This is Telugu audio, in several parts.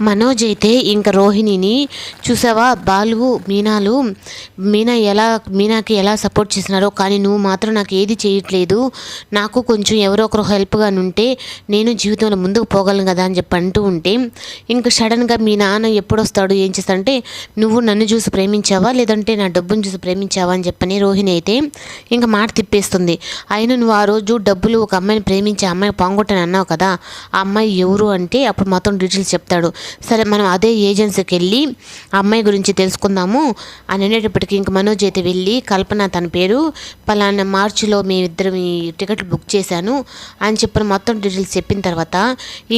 మనోజ్ అయితే ఇంకా రోహిణిని చూసావా? బాలు మీనాలు మీనా ఎలా మీనాకి ఎలా సపోర్ట్ చేస్తున్నారో కానీ నువ్వు మాత్రం నాకు ఏది చేయట్లేదు. నాకు కొంచెం ఎవరో ఒకరు హెల్ప్గా ఉంటే నేను జీవితంలో ముందుకు పోగలను కదా అని చెప్పి అంటూ ఉంటే ఇంకా సడన్గా మీ నాన్న ఎప్పుడొస్తాడు ఏం చేస్తాడంటే నువ్వు నన్ను చూసి ప్రేమించావా? లేదంటే నా డబ్బును చూసి ప్రేమించావా? అని చెప్పని రోహిణి అయితే ఇంకా మాట తిప్పేస్తుంది. అయినా నువ్వు ఆ రోజు డబ్బులు ఒక అమ్మాయిని ప్రేమించి ఆ అమ్మాయి పాంగొట్టని అన్నావు కదా ఆ అమ్మాయి ఎవరు? అంటే అప్పుడు మొత్తం డీటెయిల్స్ చెప్తాడు. సరే మనం అదే ఏజెన్సీకి వెళ్ళి ఆ అమ్మాయి గురించి తెలుసుకుందాము అని అనేటప్పటికి ఇంక మనోజ్ అయితే వెళ్ళి కల్పన తన పేరు పలానా మార్చిలో మీ ఇద్దరు మీ టికెట్లు బుక్ చేశాను అని చెప్పిన మొత్తం డీటెయిల్స్ చెప్పిన తర్వాత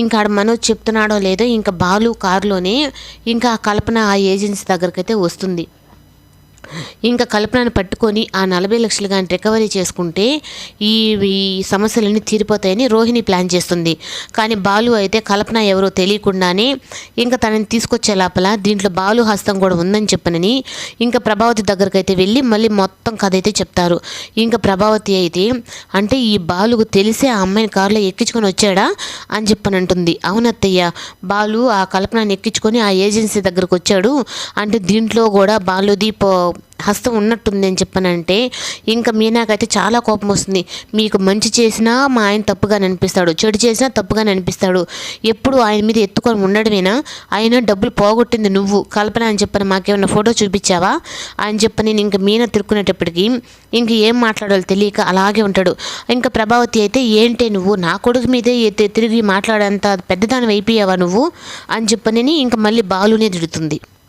ఇంకా ఆడ మనోజ్ చెప్తున్నాడో లేదో ఇంకా బాలు కారులోనే ఇంకా ఆ కల్పన ఆ ఏజెన్సీ దగ్గరకైతే వస్తుంది. ఇంకా కల్పనను పట్టుకొని ఆ నలభై లక్షలు కానీ రికవరీ చేసుకుంటే ఈ సమస్యలన్నీ తీరిపోతాయని రోహిణి ప్లాన్ చేస్తుంది. కానీ బాలు అయితే కల్పన ఎవరో తెలియకుండానే ఇంకా తనని తీసుకొచ్చే లోపల దీంట్లో బాలు హస్తం కూడా ఉందని చెప్పనని ఇంకా ప్రభావతి దగ్గరికి అయితే వెళ్ళి మళ్ళీ మొత్తం కథ అయితే చెప్తారు. ఇంకా ప్రభావతి అయితే అంటే ఈ బాలుకు తెలిసే ఆ అమ్మాయిని కారులో ఎక్కించుకొని వచ్చాడా అని చెప్పని అంటుంది అవునత్తయ్య బాలు ఆ కల్పనని ఎక్కించుకొని ఆ ఏజెన్సీ దగ్గరకు వచ్చాడు. అంటే దీంట్లో కూడా బాలుది పో హస్తం ఉన్నట్టుంది అని చెప్పనంటే ఇంకా మీనాకైతే చాలా కోపం వస్తుంది. మీకు మంచి చేసినా మా ఆయన తప్పుగా అనిపిస్తాడు. చెడు చేసినా తప్పుగా అనిపిస్తాడు. ఎప్పుడు ఆయన మీద ఎత్తుకొని ఉండడమేనా? ఆయన డబ్బులు పోగొట్టింది నువ్వు. కల్పన అని చెప్పని మాకేమైనా ఫోటో చూపించావా? అని చెప్పి నేను ఇంకా మీనా తిరుక్కునేటప్పటికి ఇంక ఏం మాట్లాడాలో తెలియక అలాగే ఉంటాడు. ఇంకా ప్రభావతి అయితే ఏంటే నువ్వు? నా కొడుకు మీదే తిరిగి మాట్లాడేంత పెద్దదాని అయిపోయావా నువ్వు? అని చెప్పని ఇంకా మళ్ళీ బాలునే తిడుతుంది.